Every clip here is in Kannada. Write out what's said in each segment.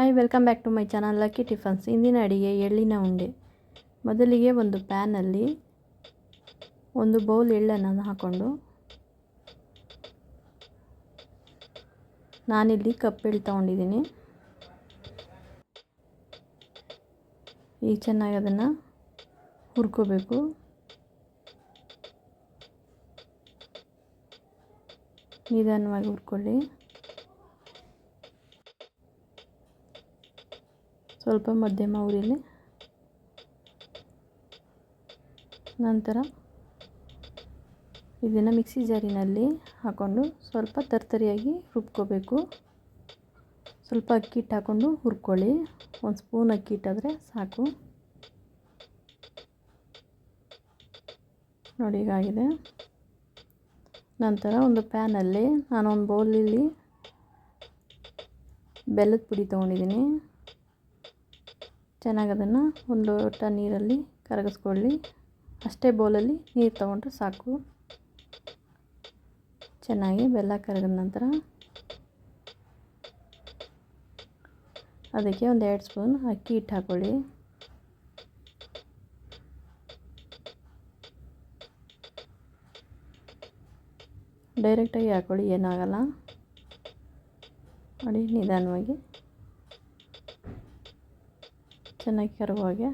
Hi welcome back to my channel Lucky Tiffins ಇಂದಿನ ಅಡಿಗೆ ಎಳ್ಳಿನ ಉಂಡೆ. ಮೊದಲಿಗೆ ಒಂದು ಪ್ಯಾನಲ್ಲಿ ಒಂದು ಬೌಲ್ ಎಳ್ಳನ್ನು ಹಾಕ್ಕೊಂಡು ನಾನಿಲ್ಲಿ ಕಪ್ ಎಳ್ ತಗೊಂಡಿದ್ದೀನಿ. ಈಗ ಚೆನ್ನಾಗಿ ಅದನ್ನು ಹುರ್ಕೋಬೇಕು. ನಿಧಾನವಾಗಿ ಹುರ್ಕೊಳ್ಳಿ. ಸ್ವಲ್ಪ ಮಧ್ಯಮ ಉರಿಲಿ. ನಂತರ ಇದನ್ನು ಮಿಕ್ಸಿ ಜಾರಿನಲ್ಲಿ ಹಾಕ್ಕೊಂಡು ಸ್ವಲ್ಪ ತರ್ತರಿಯಾಗಿ ರುಬ್ಕೋಬೇಕು. ಸ್ವಲ್ಪ ಅಕ್ಕಿ ಹಿಟ್ಟು ಹಾಕ್ಕೊಂಡು ಹುರ್ಕೊಳ್ಳಿ. ಒಂದು ಸ್ಪೂನ್ ಅಕ್ಕಿ ಹಿಟ್ಟಾದರೆ ಸಾಕು. ನೋಡಿ ಈಗಾಗಿದೆ ನಂತರ ಒಂದು ಪ್ಯಾನಲ್ಲಿ ನಾನೊಂದು ಬೌಲಲ್ಲಿ ಬೆಲ್ಲದ ಪುಡಿ ತೊಗೊಂಡಿದ್ದೀನಿ. ಚೆನ್ನಾಗಿ ಅದನ್ನು ಒಂದು ಲೋಟ ನೀರಲ್ಲಿ ಕರಗಿಸ್ಕೊಳ್ಳಿ. ಅಷ್ಟೇ ಬೌಲಲ್ಲಿ ನೀರು ತೊಗೊಂಡ್ರೆ ಸಾಕು. ಚೆನ್ನಾಗಿ ಬೆಲ್ಲ ಕರಗಿದ ನಂತರ ಅದಕ್ಕೆ ಒಂದು ಎರಡು ಸ್ಪೂನ್ ಅಕ್ಕಿ ಹಿಟ್ಟು ಹಾಕ್ಕೊಳ್ಳಿ ಡೈರೆಕ್ಟಾಗಿ ಹಾಕ್ಕೊಳ್ಳಿ ಏನಾಗಲ್ಲ. ನೋಡಿ, ನಿಧಾನವಾಗಿ. ಚೆನ್ನಾಗಿ ಕರುವಾಗೆ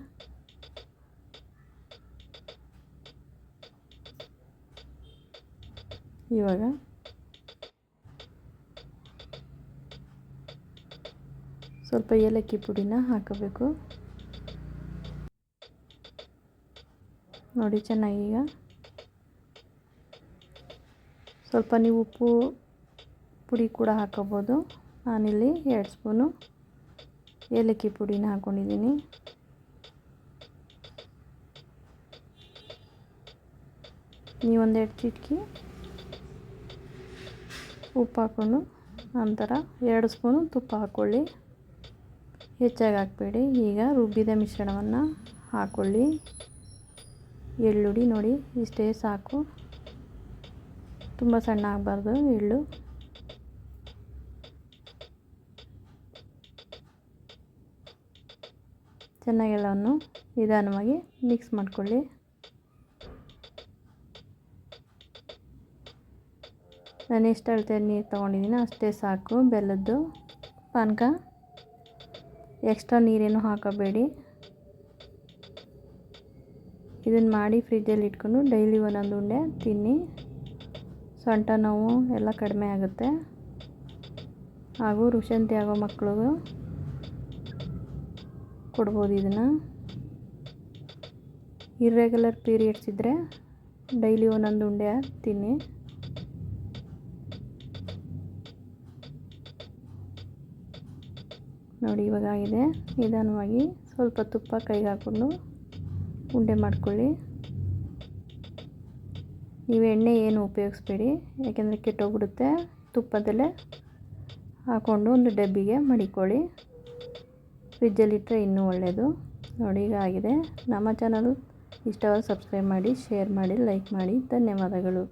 ಇವಾಗ. ಸ್ವಲ್ಪ ಏಲಕ್ಕಿ ಪುಡಿನ ಹಾಕಬೇಕು. ನೋಡಿ ಚೆನ್ನಾಗೀಗ ಸ್ವಲ್ಪ ನೀವು ಉಪ್ಪು ಪುಡಿ ಕೂಡ ಹಾಕೋಬೋದು. ನಾನಿಲ್ಲಿ ಎರಡು ಸ್ಪೂನು. ಏಲಕ್ಕಿ ಪುಡಿನ ಹಾಕ್ಕೊಂಡಿದ್ದೀನಿ ನೀವೊಂದೆರಡು ಚಿಟಕಿ ಉಪ್ಪು ಹಾಕ್ಕೊಂಡು ನಂತರ ಎರಡು ಸ್ಪೂನು ತುಪ್ಪ ಹಾಕ್ಕೊಳ್ಳಿ ಹೆಚ್ಚಾಗಿ ಹಾಕಬೇಡಿ. ಈಗ ರುಬ್ಬಿದ ಮಿಶ್ರಣವನ್ನು ಹಾಕ್ಕೊಳ್ಳಿ ಎಳ್ಳುಡಿ ನೋಡಿ ಇಷ್ಟೇ ಸಾಕು. ತುಂಬ ಸಣ್ಣ ಆಗಬಾರ್ದು ಎಳ್ಳು. ಚೆನ್ನಾಗಿ ಎಲ್ಲವನ್ನು ನಿಧಾನವಾಗಿ ಮಿಕ್ಸ್ ಮಾಡಿಕೊಳ್ಳಿ. ನಾನು ಎಷ್ಟು ಅಳತೆ ನೀರು ತೊಗೊಂಡಿದ್ದೀನಿ ಅಷ್ಟೇ ಸಾಕು, ಬೆಲ್ಲದ್ದು, ಪಾನಕ. ಎಕ್ಸ್ಟ್ರಾ ನೀರೇನು ಹಾಕಬೇಡಿ. ಇದನ್ನು ಮಾಡಿ ಫ್ರಿಜ್ಜಲ್ಲಿ ಇಟ್ಕೊಂಡು ಡೈಲಿ ಒಂದೊಂದು ಉಂಡೆ ತಿನ್ನಿ. ಸೊಂಟ ನೋವು ಎಲ್ಲ ಕಡಿಮೆ ಆಗುತ್ತೆ. ಹಾಗೂ ರುಶಂತಿ ಆಗೋ ಮಕ್ಕಳಿಗೂ ಕೊಡ್ಬೋದು ಇದನ್ನು. ಇರ್ರೆಗ್ಯುಲರ್ ಪೀರಿಯಡ್ಸ್ ಇದ್ದರೆ ಡೈಲಿ ಒಂದೊಂದು ಉಂಡೆ ತಿನ್ನಿ ನೋಡಿ ಇವಾಗ ಆಗಿದೆ. ನಿಧಾನವಾಗಿ ಸ್ವಲ್ಪ ತುಪ್ಪ ಕೈಗೆ ಹಾಕ್ಕೊಂಡು ಉಂಡೆ ಮಾಡ್ಕೊಳ್ಳಿ. ನೀವು ಎಣ್ಣೆ ಏನು ಉಪಯೋಗಿಸ್ಬೇಡಿ, ಯಾಕೆಂದರೆ ಕೆಟ್ಟೋಗ್ಬಿಡುತ್ತೆ. ತುಪ್ಪದಲ್ಲೇ ಹಾಕ್ಕೊಂಡು ಒಂದು ಡಬ್ಬಿಗೆ ಮಡಿಕೊಳ್ಳಿ. ಫ್ರಿಜ್ಜಲ್ಲಿಟ್ಟರೆ ಇನ್ನೂ ಒಳ್ಳೆಯದು ನೋಡಿ, ಈಗ ಆಗಿದೆ. ನಮ್ಮ ಚಾನಲ್ ಇಷ್ಟವಾದ ಸಬ್ಸ್ಕ್ರೈಬ್ ಮಾಡಿ ಶೇರ್ ಮಾಡಿ ಲೈಕ್ ಮಾಡಿ. ಧನ್ಯವಾದಗಳು.